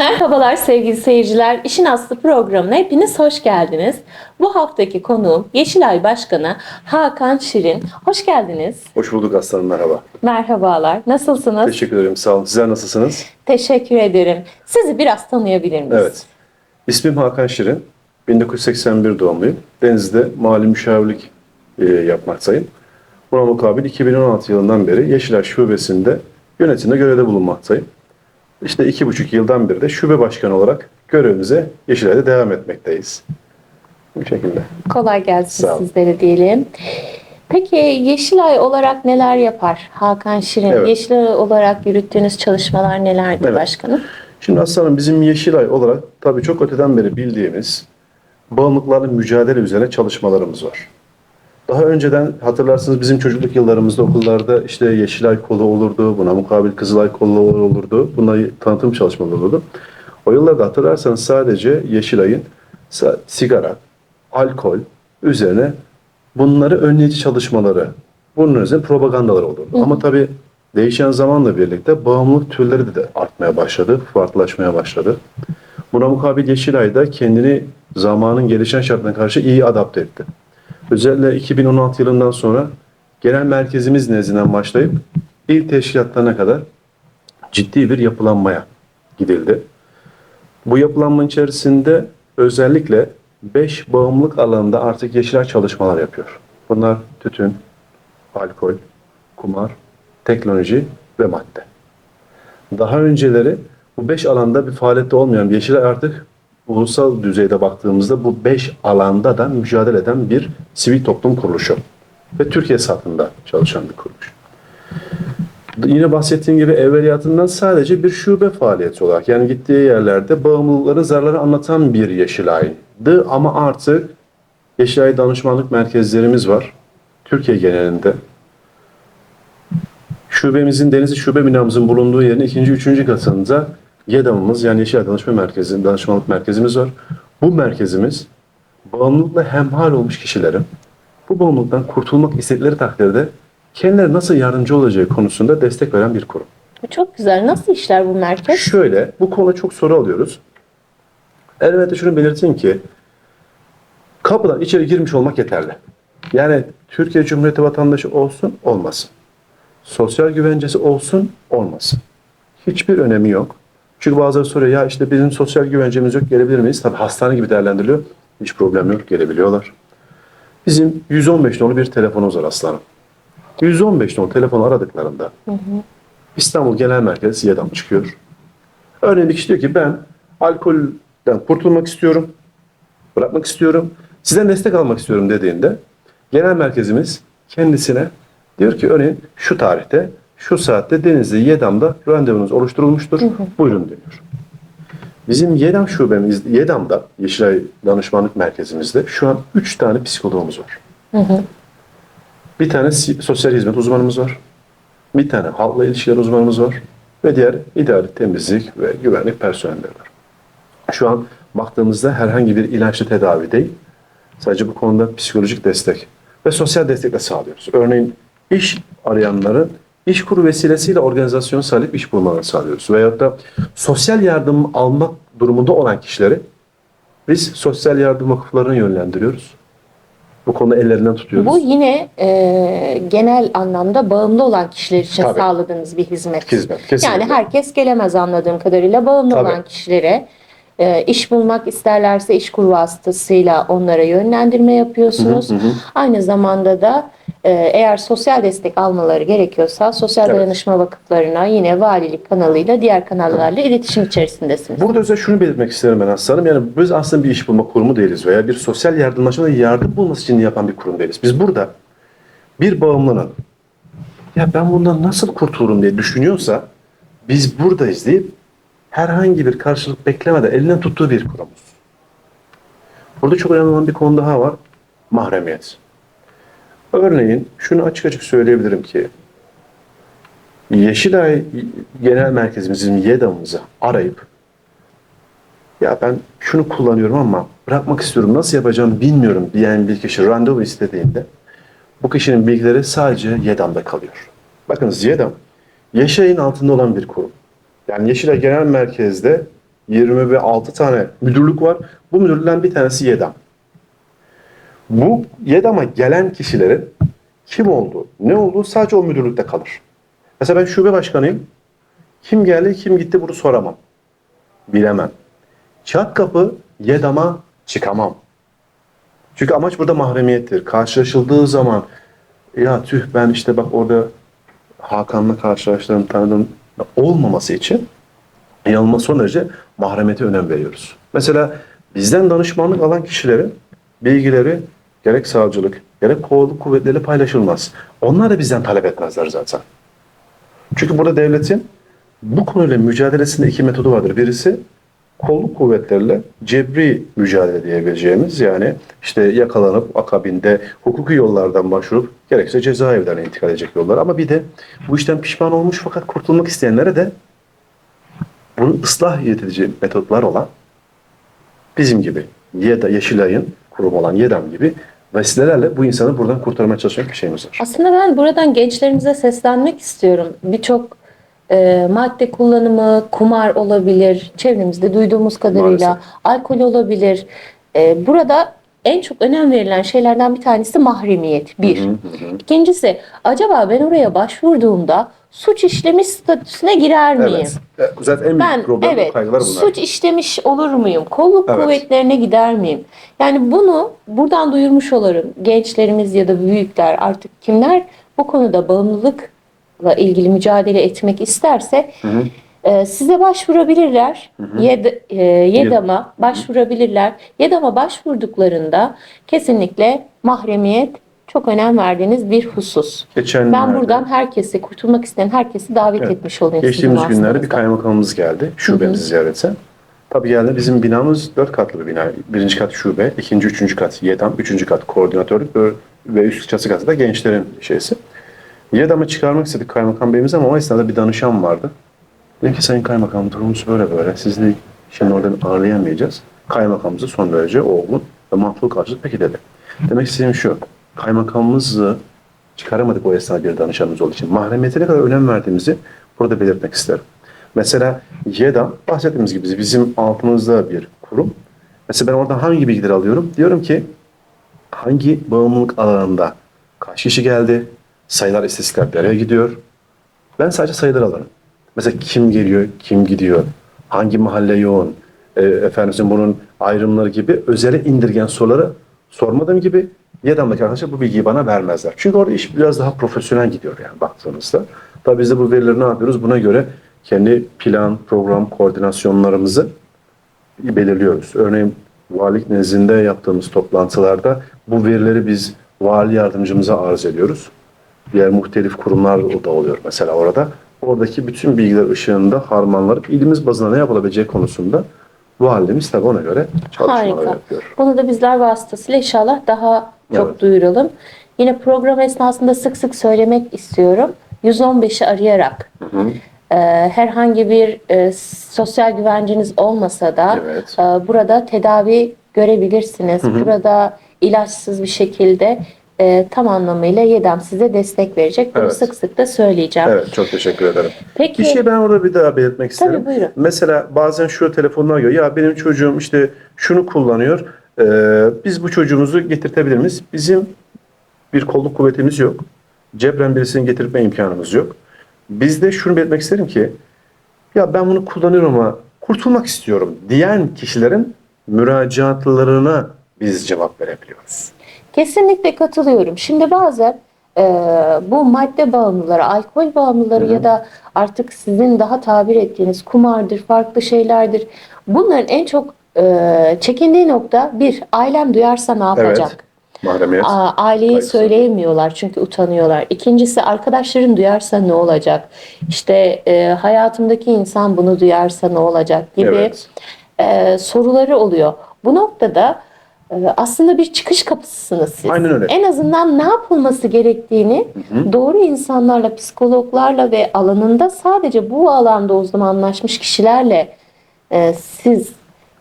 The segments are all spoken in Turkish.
Merhabalar sevgili seyirciler. İşin Aslı programına hepiniz hoş geldiniz. Bu haftaki konuğum Yeşilay Başkanı Hakan Şirin. Hoş geldiniz. Hoş bulduk aslanım merhaba. Merhabalar. Nasılsınız? Teşekkür ederim sağ olun. Sizler nasılsınız? Teşekkür ederim. Sizi biraz tanıyabilir miyiz? Evet. İsmim Hakan Şirin. 1981 doğumluyum. Denizli'de mali müşavirlik e, yapmaktayım. Buna mukabil 2016 yılından beri Yeşilay Şubesi'nde yönetimde görevde bulunmaktayım. İşte iki buçuk yıldan beri de şube başkanı olarak görevimize Yeşilay'da devam etmekteyiz. Bu şekilde. Kolay gelsin Sağ olun. sizlere diyelim. Peki Yeşilay olarak neler yapar Hakan Şirin? Evet. Yeşilay olarak yürüttüğünüz çalışmalar nelerdir Evet. başkanım? Şimdi aslanım bizim Yeşilay olarak tabii çok öteden beri bildiğimiz bağımlılıklarla mücadele üzerine çalışmalarımız var. Daha önceden hatırlarsınız bizim çocukluk yıllarımızda okullarda işte Yeşilay kolu olurdu, buna mukabil Kızılay kolu olurdu. Bunları tanıtım çalışmaları olurdu. O yıllarda hatırlarsanız sadece Yeşilay'ın sigara, alkol üzerine bunları önleyici çalışmaları, bunun üzerine propagandalar olurdu. Ama tabii değişen zamanla birlikte bağımlılık türleri de, de artmaya başladı, farklılaşmaya başladı. Buna mukabil Yeşilay da kendini zamanın gelişen şartlarına karşı iyi adapte etti. Özellikle 2016 yılından sonra genel merkezimiz nezdinden başlayıp il teşkilatlarına kadar ciddi bir yapılanmaya gidildi. Bu yapılanma içerisinde özellikle 5 bağımlılık alanında artık Yeşilay çalışmalar yapıyor. Bunlar tütün, alkol, kumar, teknoloji ve madde. Daha önceleri bu 5 alanda bir faaliyette olmayan Yeşilay artık ulusal düzeyde baktığımızda bu 5 alanda da mücadele eden bir sivil toplum kuruluşu ve Türkiye satında çalışan bir kuruluş. Yine bahsettiğim gibi evveliyatından sadece bir şube faaliyeti olarak yani gittiği yerlerde bağımlılıkların zararları anlatan bir Yeşilay'dı ama artık Yeşilay danışmanlık merkezlerimiz var. Türkiye genelinde. Şubemizin Denizli Şube binamızın bulunduğu yerin ikinci, üçüncü katında YEDAM'ımız yani Yeşilay Danışma Merkezi, Danışmanlık Merkezimiz var. Bu merkezimiz bağımlılıkla hemhal olmuş kişilerin bu bağımlılıktan kurtulmak istedikleri takdirde kendilerine nasıl yardımcı olacağı konusunda destek veren bir kurum. Çok güzel. Nasıl işler bu merkez? Şöyle, bu konuda çok soru alıyoruz. Elbette şunu belirteyim ki, kapıdan içeri girmiş olmak yeterli. Yani Türkiye Cumhuriyeti vatandaşı olsun, olmasın. Sosyal güvencesi olsun, olmasın. Hiçbir önemi yok. Çünkü bazıları soruyor, ya işte bizim sosyal güvencemiz yok, gelebilir miyiz? Tabii hastane gibi değerlendiriliyor. Hiç problem yok, gelebiliyorlar. Bizim 115 nolu bir telefonumuz var aslanım. 115 nolu telefonu aradıklarında İstanbul Genel Merkezi YEDAM çıkıyor. Örneğin bir kişi diyor ki ben alkolden kurtulmak istiyorum, bırakmak istiyorum, sizden destek almak istiyorum dediğinde genel merkezimiz kendisine diyor ki örneğin şu tarihte, şu saatte Denizli YEDAM'da randevunuz oluşturulmuştur, buyurun diyor. Bizim YEDAM şubemiz, YEDAM'da, Yeşilay Danışmanlık Merkezimizde şu an 3 tane psikologumuz var. Bir tane sosyal hizmet uzmanımız var. Bir tane halkla ilişkiler uzmanımız var. Ve diğer idari temizlik ve güvenlik personelleri var. Şu an baktığımızda herhangi bir ilaçlı tedavi değil. Sadece bu konuda psikolojik destek ve sosyal destekle sağlıyoruz. Örneğin iş arayanların iş kuru vesilesiyle organizasyon sahip iş bulmalarını sağlıyoruz. Veyahut da sosyal yardım almak durumunda olan kişileri biz sosyal yardım vakıflarına yönlendiriyoruz. Bu konuda ellerinden tutuyoruz. Bu yine e, genel anlamda bağımlı olan kişiler için Tabii. sağladığınız bir hizmet. Hizmet, kesinlikle. Yani herkes gelemez anladığım kadarıyla. Bağımlı Tabii. olan kişilere e, iş bulmak isterlerse iş kuru vasıtasıyla onlara yönlendirme yapıyorsunuz. Aynı zamanda da e, eğer sosyal destek almaları gerekiyorsa sosyal Evet. dayanışma vakıflarına yine valilik kanalıyla diğer kanallarla iletişim içerisindesiniz. Burada özel şunu belirtmek isterim ben aslanım. Yani biz aslında bir iş bulma kurumu değiliz veya bir sosyal yardımlaşmada yardım bulması için yapan bir kurum değiliz. Biz burada bir bağımlının ya ben bundan nasıl kurtulurum diye düşünüyorsa biz buradayız deyip herhangi bir karşılık beklemeden elinden tuttuğu bir kurumuz. Burada çok önemli olan bir konu daha var. Mahremiyet. Örneğin şunu açık açık söyleyebilirim ki Yeşilay Genel Merkezimizin YEDAM'ımızı arayıp ya ben şunu kullanıyorum ama bırakmak istiyorum nasıl yapacağım bilmiyorum diyen bir kişi randevu istediğinde bu kişinin bilgileri sadece YEDAM'da kalıyor. Bakınız YEDAM Yeşilay'ın altında olan bir kurum. Yani Yeşilay Genel Merkez'de 26 tane müdürlük var. Bu müdürlükten bir tanesi YEDAM. Bu YEDAM'a gelen kişilerin kim olduğu, ne olduğu sadece o müdürlükte kalır. Mesela ben şube başkanıyım. Kim geldi, kim gitti bunu soramam. Bilemem. Çat kapı YEDAM'a çıkamam. Çünkü amaç burada mahremiyettir. Karşılaşıldığı zaman ya tüh ben işte bak orada Hakan'la karşılaştığım tanıdığım olmaması için yanılmaz son derece mahremiyete önem veriyoruz. Mesela bizden danışmanlık alan kişilerin bilgileri gerek savcılık gerek kolluk kuvvetleri paylaşılmaz. Onlar da bizden talep etmezler zaten. Çünkü burada devletin bu konuyla mücadelesinde iki metodu vardır. Birisi kolluk kuvvetlerle cebri mücadele diyebileceğimiz yani işte yakalanıp akabinde hukuki yollardan başvurup gerekse cezaevlerine intikal edecek yollar. Ama bir de bu işten pişman olmuş fakat kurtulmak isteyenlere de bunun ıslah yetici metotlar olan bizim gibi YEDA, Yeşilay'ın kurum olan YEDAM gibi vesilelerle bu insanı buradan kurtarmaya çalışan bir şeyimiz var. Aslında ben buradan gençlerimize seslenmek istiyorum. Birçok e, madde kullanımı, kumar olabilir, çevremizde duyduğumuz kadarıyla Maalesef. alkol olabilir. E, burada en çok önem verilen şeylerden bir tanesi mahremiyet. Bir. İkincisi, acaba ben oraya başvurduğumda suç işlemiş statüsüne girer miyim? Evet. Evet, Zaten en büyük Ben problem evet kaygılar bunlar. suç işlemiş olur muyum? Kolluk Evet. kuvvetlerine gider miyim? Yani bunu buradan duyurmuş olurum. Gençlerimiz ya da büyükler artık kimler bu konuda bağımlılıkla ilgili mücadele etmek isterse e, size başvurabilirler. Yed, e, YEDAM'a başvurabilirler. YEDAM'a başvurduklarında kesinlikle mahremiyet çok önem verdiğiniz bir husus. Geçen Ben günlerde- buradan herkesi, kurtulmak isteyen herkesi davet Evet. etmiş olayım. Geçtiğimiz günlerde bir kaymakamımız geldi şubemizi ziyarete. Tabii geldi bizim binamız dört katlı bir bina. Birinci kat şube, ikinci, üçüncü kat YEDAM, üçüncü kat koordinatörlük ve- ve üst çatı katı da gençlerin şeysi. YEDAM'ı çıkarmak istedik kaymakam beyimiz ama o esnada bir danışan vardı. Dedim ki sayın kaymakam durumumuz böyle böyle. Sizi şimdi oradan ağırlayamayacağız. Kaymakamımızı son derece olgun ve mantıklı karşılık peki dedi. Demek istediğim şu. Kaymakamımızı çıkaramadık o esnada bir danışanımız olduğu için. Mahremiyete ne kadar önem verdiğimizi burada belirtmek isterim. Mesela YEDAM bahsettiğimiz gibi bizim altımızda bir kurum. Mesela ben oradan hangi bilgileri alıyorum? Diyorum ki hangi bağımlılık alanında kaç kişi geldi? Sayılar, istatistikler nereye gidiyor? Ben sadece sayıları alırım. Mesela kim geliyor, kim gidiyor, hangi mahalle yoğun, e, efendim bunun ayrımları gibi özele indirgen soruları sormadığım gibi YEDAM'daki arkadaşlar bu bilgiyi bana vermezler. Çünkü orada iş biraz daha profesyonel gidiyor yani baktığınızda. Tabii biz de bu verileri ne yapıyoruz? Buna göre kendi plan, program, koordinasyonlarımızı belirliyoruz. Örneğin valilik nezdinde yaptığımız toplantılarda bu verileri biz vali yardımcımıza arz ediyoruz. Diğer muhtelif kurumlar da oluyor mesela orada. Oradaki bütün bilgiler ışığında harmanlanıp ilimiz bazında ne yapılabileceği konusunda valimiz tabii ona göre çalışmalar Harika. yapıyor. Bunu da bizler vasıtasıyla inşallah daha çok Evet. duyuralım. Yine program esnasında sık sık söylemek istiyorum. 115'i arayarak e, herhangi bir e, sosyal güvenceniz olmasa da Evet. e, burada tedavi görebilirsiniz. Burada ilaçsız bir şekilde e, tam anlamıyla YEDAM size destek verecek. Bunu Evet. sık sık da söyleyeceğim. Evet çok teşekkür ederim. Peki Bir şey ben orada bir daha belirtmek isterim. buyurun. Mesela bazen şu telefonlar geliyor. Ya benim çocuğum işte şunu kullanıyor. Ee, biz bu çocuğumuzu getirtebilir miyiz? Bizim bir kolluk kuvvetimiz yok. Cebren birisini getirme imkanımız yok. Bizde şunu belirtmek isterim ki ya ben bunu kullanıyorum ama kurtulmak istiyorum diyen kişilerin müracaatlarına biz cevap verebiliyoruz. Kesinlikle katılıyorum. Şimdi bazen e, bu madde bağımlıları, alkol bağımlıları ya da artık sizin daha tabir ettiğiniz kumardır, farklı şeylerdir. Bunların en çok e, çekindiği nokta bir, ailem duyarsa ne yapacak? Evet. Mahremiyet. Aileyi Kaygısı. söyleyemiyorlar çünkü utanıyorlar. İkincisi arkadaşların duyarsa ne olacak? İşte e, hayatımdaki insan bunu duyarsa ne olacak gibi Evet. e, soruları oluyor. Bu noktada aslında bir çıkış kapısısınız siz. Aynen öyle. En azından ne yapılması gerektiğini doğru insanlarla, psikologlarla ve alanında sadece bu alanda uzmanlaşmış kişilerle e, siz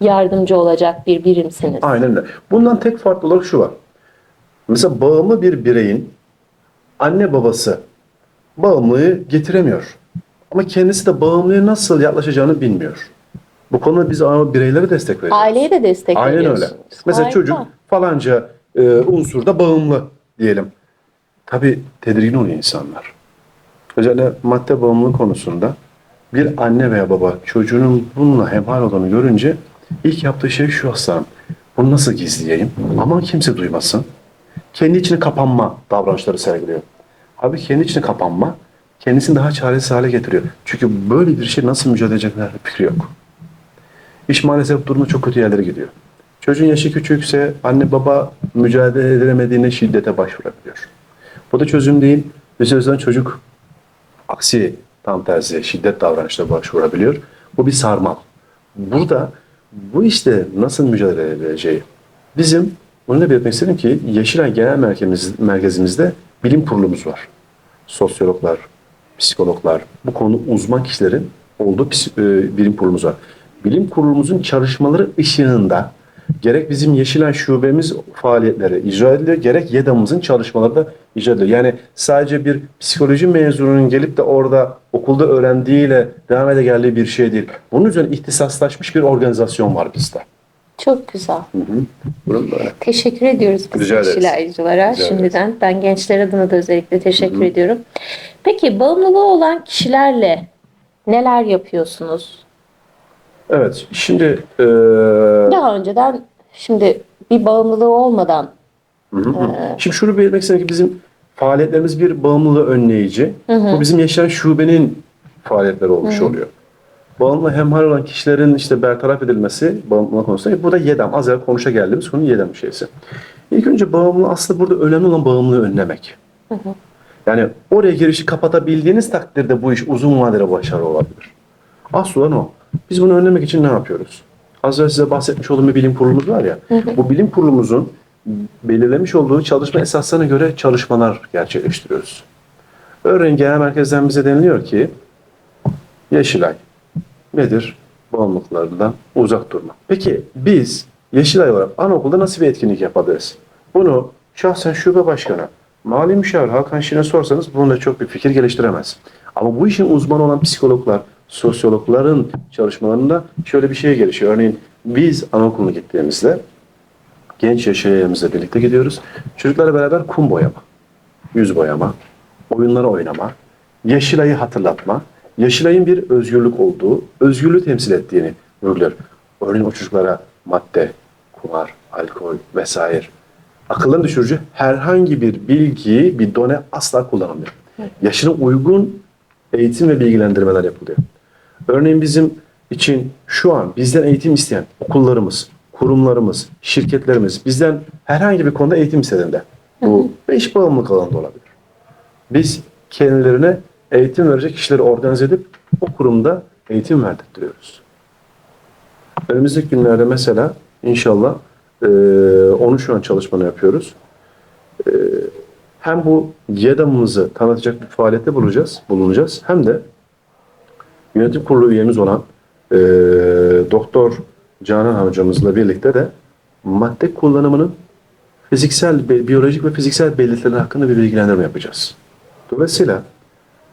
yardımcı olacak bir birimsiniz. Aynen öyle. Bundan tek farklı olarak şu var. Mesela bağımlı bir bireyin anne babası bağımlılığı getiremiyor. Ama kendisi de bağımlıya nasıl yaklaşacağını bilmiyor. Bu konuda biz ama bireylere destek veriyoruz. Aileye de destek Aynen öyle. veriyorsunuz. Mesela Harika. çocuk falanca e, unsurda bağımlı diyelim. Tabii tedirgin oluyor insanlar. Özellikle madde bağımlılığı konusunda bir anne veya baba çocuğunun bununla hemhal olduğunu görünce ilk yaptığı şey şu aslanım. Bunu nasıl gizleyeyim? Aman kimse duymasın. Kendi içine kapanma davranışları sergiliyor. Abi kendi içine kapanma kendisini daha çaresiz hale getiriyor. Çünkü böyle bir şey nasıl mücadele edecekler fikri yok. İş maalesef durumu çok kötü yerlere gidiyor. Çocuğun yaşı küçükse anne baba mücadele edemediğine şiddete başvurabiliyor. Bu da çözüm değil. Yüzden çocuk aksi tam tersi şiddet davranışına başvurabiliyor. Bu bir sarmal. Burada bu işte nasıl mücadele edileceği. Bizim bunu da belirtmek istedim ki Yeşilay Genel Merkezimiz, Merkezimizde bilim kurulumuz var. Sosyologlar, psikologlar, bu konu uzman kişilerin olduğu e, bilim kurulumuz var. Bilim kurulumuzun çalışmaları ışığında gerek bizim Yeşilay şubemiz faaliyetleri icra ediliyor, gerek YEDA'mızın çalışmaları da icra ediliyor. Yani sadece bir psikoloji mezununun gelip de orada okulda öğrendiğiyle devam ede geldiği bir şey değil. Bunun üzerine ihtisaslaşmış bir organizasyon var bizde. Çok güzel. Hı hı. Bunun. Teşekkür ediyoruz biz Rica ederiz. Rica şimdiden. Ben gençler adına da özellikle teşekkür ediyorum. Peki bağımlılığı olan kişilerle neler yapıyorsunuz? Evet, şimdi e, Daha önceden şimdi bir bağımlılığı olmadan Hı hı. Şimdi şunu belirtmek istedim ki bizim faaliyetlerimiz bir bağımlılığı önleyici. Bu bizim yaşayan şubenin faaliyetleri olmuş oluyor. Bağımlı hemhal olan kişilerin işte bertaraf edilmesi bağımlılık konusunda. Bu da YEDAM. Az evvel konuşa geldiğimiz konu YEDAM şeysi. İlk önce bağımlı aslında burada önemli olan bağımlılığı önlemek. Yani oraya girişi kapatabildiğiniz takdirde bu iş uzun vadede başarılı olabilir. Asıl olan o. Biz bunu önlemek için ne yapıyoruz? Az önce size bahsetmiş olduğum bir bilim kurulumuz var ya. Bu bilim kurulumuzun belirlemiş olduğu çalışma esaslarına göre çalışmalar gerçekleştiriyoruz. Örneğin genel merkezden bize deniliyor ki Yeşilay nedir? Bağımlılıklarından uzak durma. Peki biz Yeşilay olarak anaokulda nasıl bir etkinlik yapabiliriz? Bunu şahsen şube başkanı, mali müşavir Hakan Şirin'e sorsanız bununla çok bir fikir geliştiremez. Ama bu işin uzmanı olan psikologlar, sosyologların çalışmalarında şöyle bir şey gelişiyor. Örneğin biz anaokuluna gittiğimizde genç yaşayanımızla birlikte gidiyoruz. Çocuklarla beraber kum boyama, yüz boyama, oyunları oynama, Yeşilay'ı hatırlatma, Yeşilay'ın bir özgürlük olduğu, özgürlüğü temsil ettiğini vurguluyor. Örneğin o çocuklara madde, kumar, alkol vesaire akıllarını düşürücü herhangi bir bilgiyi, bir done asla kullanamıyor. Yaşına uygun eğitim ve bilgilendirmeler yapılıyor. Örneğin bizim için şu an bizden eğitim isteyen okullarımız, kurumlarımız, şirketlerimiz bizden herhangi bir konuda eğitim istediğinde bu beş bağımlılık alanında olabilir. Biz kendilerine eğitim verecek kişileri organize edip o kurumda eğitim verdirtiyoruz. Önümüzdeki günlerde mesela inşallah eee, onu şu an çalışmanı yapıyoruz. Eee, hem bu YEDAM'ımızı tanıtacak bir faaliyette bulunacağız, bulunacağız hem de yönetim kurulu üyemiz olan eee, Doktor Canan hocamızla birlikte de madde kullanımının fiziksel, bi- biyolojik ve fiziksel belirtileri hakkında bir bilgilendirme yapacağız. Dolayısıyla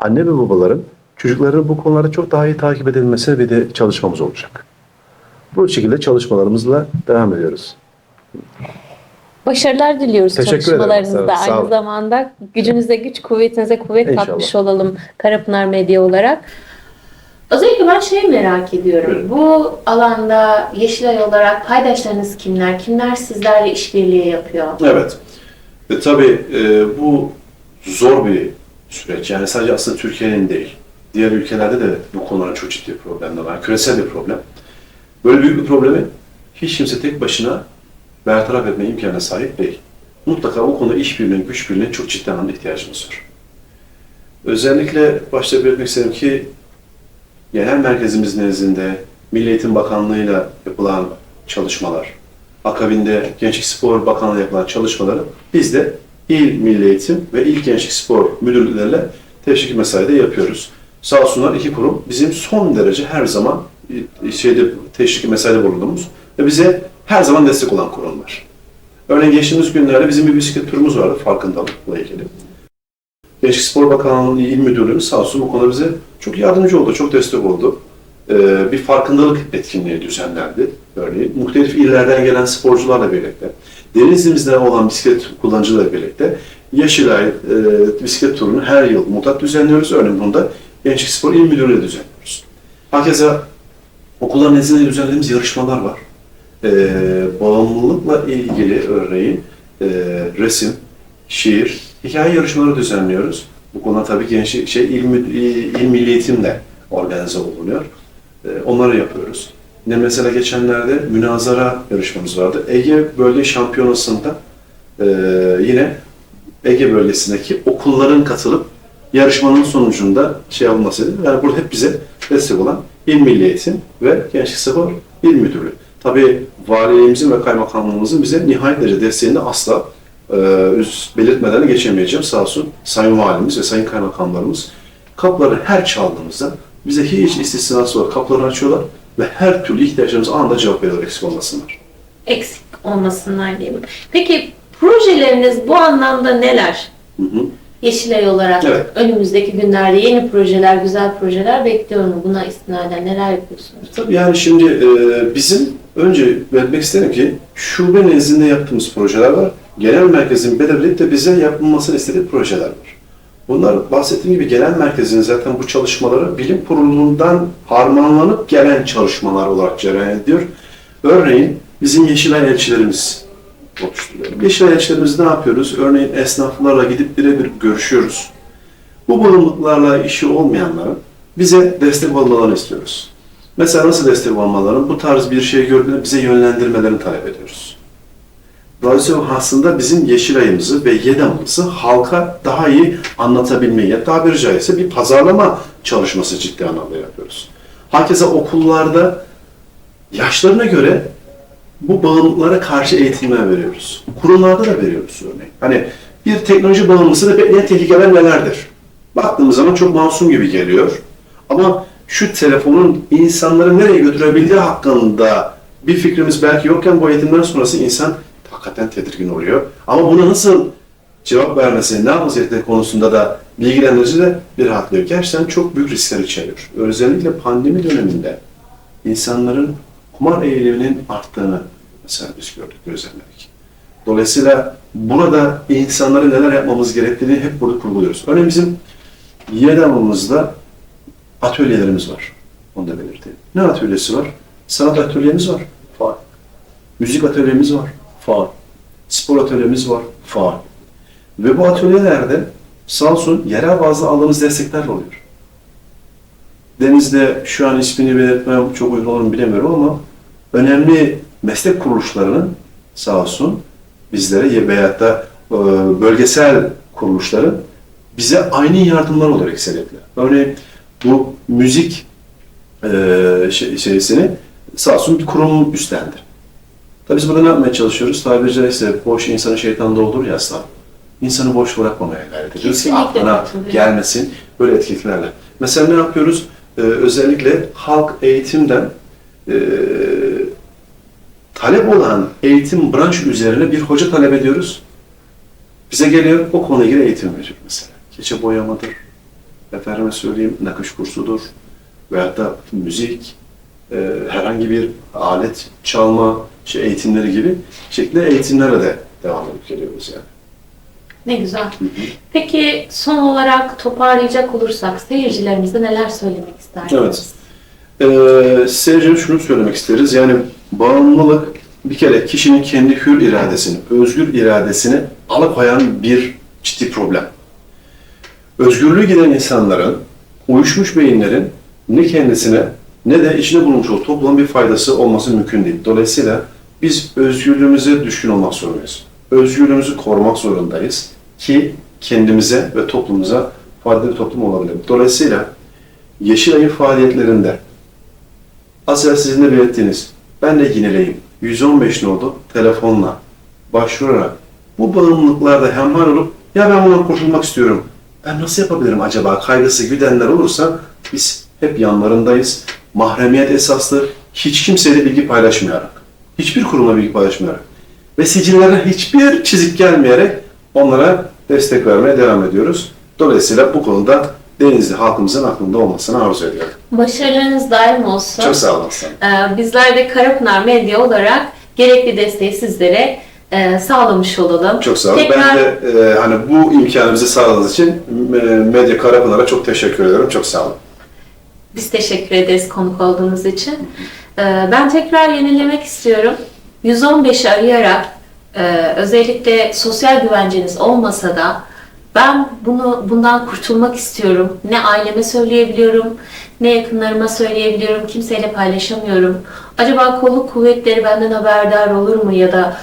anne ve babaların çocuklarını bu konularda çok daha iyi takip edilmesi bir de çalışmamız olacak. Bu şekilde çalışmalarımızla devam ediyoruz. Başarılar diliyoruz Teşekkür çalışmalarınızda. Sağ Aynı zamanda gücünüze güç, kuvvetinize kuvvet İnşallah. katmış olalım Karapınar Medya olarak. Özellikle ben şey merak ediyorum. Bu alanda Yeşilay olarak paydaşlarınız kimler? Kimler sizlerle işbirliği yapıyor? Evet. E, tabii e, bu zor bir süreç. Yani sadece aslında Türkiye'nin değil. Diğer ülkelerde de bu konuların çok ciddi problemler var. Küresel bir problem. Böyle büyük bir problemi hiç kimse tek başına bertaraf etme imkanına sahip değil. Mutlaka bu konuda işbirliğine, güç birliğine çok ciddi anlamda ihtiyacımız var. Özellikle başta belirtmek isterim ki genel merkezimiz nezdinde Milli Eğitim Bakanlığı'yla yapılan çalışmalar, akabinde Gençlik Spor Bakanlığı yapılan çalışmaları biz de İl Milli Eğitim ve İl Gençlik Spor Müdürlüklerle teşvik mesaide yapıyoruz. Sağ olsunlar iki kurum bizim son derece her zaman e, şeyde teşvik mesaide bulunduğumuz ve bize her zaman destek olan kurumlar. Örneğin geçtiğimiz günlerde bizim bir bisiklet turumuz vardı farkındalıkla ilgili. Gençlik Spor Bakanlığı'nın il müdürlüğümüz sağ olsun bu konuda bize çok yardımcı oldu, çok destek oldu. e, bir farkındalık etkinliği düzenlendi. Örneğin muhtelif illerden gelen sporcularla birlikte, Denizli'mizde olan bisiklet kullanıcılarla birlikte Yeşilay e, bisiklet turunu her yıl mutat düzenliyoruz. Örneğin bunda Gençlik Spor İl Müdürlüğü düzenliyoruz. Hakeza okulların nezdinde düzenlediğimiz yarışmalar var. E, bağımlılıkla ilgili örneğin e, resim, şiir, hikaye yarışmaları düzenliyoruz. Bu konuda tabii gençlik şey il, Mü- il, il Milli Eğitim de organize olunuyor. E, onları yapıyoruz. Ne mesela geçenlerde münazara yarışmamız vardı. Ege Bölge Şampiyonası'nda e, yine Ege bölgesindeki okulların katılıp yarışmanın sonucunda şey alınması. Yani burada hep bize destek olan İl Milli Eğitim ve Gençlik Spor İl Müdürlüğü. Tabii valiliğimizin ve kaymakamlığımızın bize nihayet derece desteğini asla üst- belirtmeden geçemeyeceğim. Sağ olsun Sayın Valimiz ve Sayın Kaymakamlarımız kapıları her çaldığımızda bize hiç istisnası olarak kapılarını açıyorlar ve her türlü ihtiyaçlarımıza anında cevap veriyorlar eksik olmasınlar. Eksik olmasınlar diye mi? Peki projeleriniz bu anlamda neler? Hı hı. Yeşilay olarak Evet. önümüzdeki günlerde yeni projeler, güzel projeler bekliyor mu? Buna istinaden neler yapıyorsunuz? Tabii yani şimdi e, bizim önce vermek isterim ki şube nezdinde yaptığımız projeler var. Genel merkezin belirleyip de bize yapılmasını istediği projeler var. Bunlar bahsettiğim gibi genel merkezin zaten bu çalışmaları bilim kurulundan harmanlanıp gelen çalışmalar olarak cereyan ediyor. Örneğin bizim Yeşilay elçilerimiz oluşturuyor. Yeşilay elçilerimiz ne yapıyoruz? Örneğin esnaflarla gidip birebir görüşüyoruz. Bu bağımlılıklarla işi olmayanların bize destek olmalarını istiyoruz. Mesela nasıl destek olmalarını, bu tarz bir şey gördüğünde bize yönlendirmelerini talep ediyoruz. Dolayısıyla aslında bizim Yeşilay'ımızı ve YEDAM'ımızı halka daha iyi anlatabilmeyi, tabiri caizse bir pazarlama çalışması ciddi anlamda yapıyoruz. Hakeza okullarda yaşlarına göre bu bağımlılıklara karşı eğitimler veriyoruz. Kurumlarda da veriyoruz örneğin. Hani bir teknoloji bağımlısını bekleyen tehlikeler nelerdir? Baktığımız zaman çok masum gibi geliyor. Ama şu telefonun insanları nereye götürebildiği hakkında bir fikrimiz belki yokken bu eğitimden sonrası insan hakikaten tedirgin oluyor. Ama buna nasıl cevap vermesi, ne yapması gerektiği konusunda da bilgilendirici de bir rahatlıyor. Gerçekten çok büyük riskler içeriyor. Özellikle pandemi döneminde insanların kumar eğiliminin arttığını mesela biz gördük, gözlemledik. Dolayısıyla burada insanların neler yapmamız gerektiğini hep burada kurguluyoruz. Örneğin bizim Yedam'ımızda atölyelerimiz var. Onu da belirteyim. Ne atölyesi var? Sanat atölyemiz var. Müzik atölyemiz var. Faal. Spor atölyemiz var. Faal. Ve bu atölyelerde sağ olsun yerel bazı aldığımız destekler oluyor. Deniz'de şu an ismini belirtmem çok uygun olur mu bilemiyorum ama önemli meslek kuruluşlarının sağ olsun bizlere veyahut da e, bölgesel kuruluşların bize aynı yardımlar olur ekseriyetle. Örneğin bu müzik e, şey, şeysini sağ olsun bir kurum üstlendi. Tabii biz burada ne yapmaya çalışıyoruz? Tabiri caizse boş insanı şeytan doldurur ya asla. İnsanı boş bırakmamaya gayret ediyoruz ki aklına gelmesin böyle etkinliklerle. Mesela ne yapıyoruz? Ee, özellikle halk eğitimden e, talep olan eğitim branş üzerine bir hoca talep ediyoruz. Bize geliyor, o konuyla ilgili eğitim veriyor mesela. Keçe boyamadır, efendime söyleyeyim nakış kursudur veyahut da müzik, e, herhangi bir alet çalma şey, eğitimleri gibi şekilde eğitimlerle de devam edip geliyoruz yani. Ne güzel. Peki son olarak toparlayacak olursak seyircilerimize neler söylemek istersiniz? Evet. Ee, seyircilere şunu söylemek isteriz. Yani bağımlılık bir kere kişinin kendi hür iradesini, özgür iradesini alıkoyan bir ciddi problem. Özgürlüğü giden insanların, uyuşmuş beyinlerin ne kendisine ne de içinde bulunmuş olduğu topluma bir faydası olması mümkün değil. Dolayısıyla biz özgürlüğümüze düşkün olmak zorundayız. Özgürlüğümüzü korumak zorundayız ki kendimize ve toplumumuza faydalı bir toplum olabilelim. Dolayısıyla Yeşilay'ın faaliyetlerinde az evvel sizin de belirttiğiniz ben de yineleyim 115 nolu telefonla başvurarak bu bağımlılıklarda hemhal olup ya ben bundan kurtulmak istiyorum. Ben nasıl yapabilirim acaba kaygısı güdenler olursa biz hep yanlarındayız. Mahremiyet esaslı hiç kimseyle bilgi paylaşmayarak, hiçbir kurumla bilgi paylaşmayarak ve sicillerine hiçbir çizik gelmeyerek onlara destek vermeye devam ediyoruz. Dolayısıyla bu konuda Denizli halkımızın aklında olmasını arzu ediyorum. Başarılarınız daim olsun. Çok sağ olun. Ee, Bizler de Karapınar Medya olarak gerekli desteği sizlere e, sağlamış olalım. Çok sağ olun. Tekrar Ben de e, hani bu imkanı bize sağladığınız için e, Medya Karapınar'a çok teşekkür ediyorum. Çok sağ olun. Biz teşekkür ederiz konuk olduğunuz için. Ee, Ben tekrar yenilemek istiyorum. 115'i arayarak e, özellikle sosyal güvenceniz olmasa da ben bunu bundan kurtulmak istiyorum. Ne aileme söyleyebiliyorum, ne yakınlarıma söyleyebiliyorum, kimseyle paylaşamıyorum. Acaba kolluk kuvvetleri benden haberdar olur mu ya da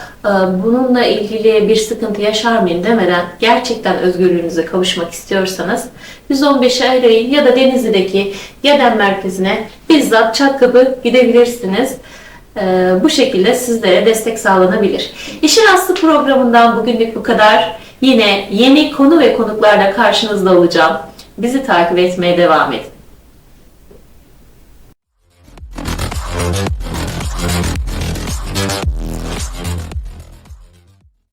bununla ilgili bir sıkıntı yaşar mıyım demeden gerçekten özgürlüğünüze kavuşmak istiyorsanız 115'i arayın ya da Denizli'deki YEDEM merkezine bizzat çat kapı gidebilirsiniz. Ee, bu şekilde sizlere destek sağlanabilir. İşin Aslı programından bugünlük bu kadar. Yine yeni konu ve konuklarla karşınızda olacağım. Bizi takip etmeye devam edin.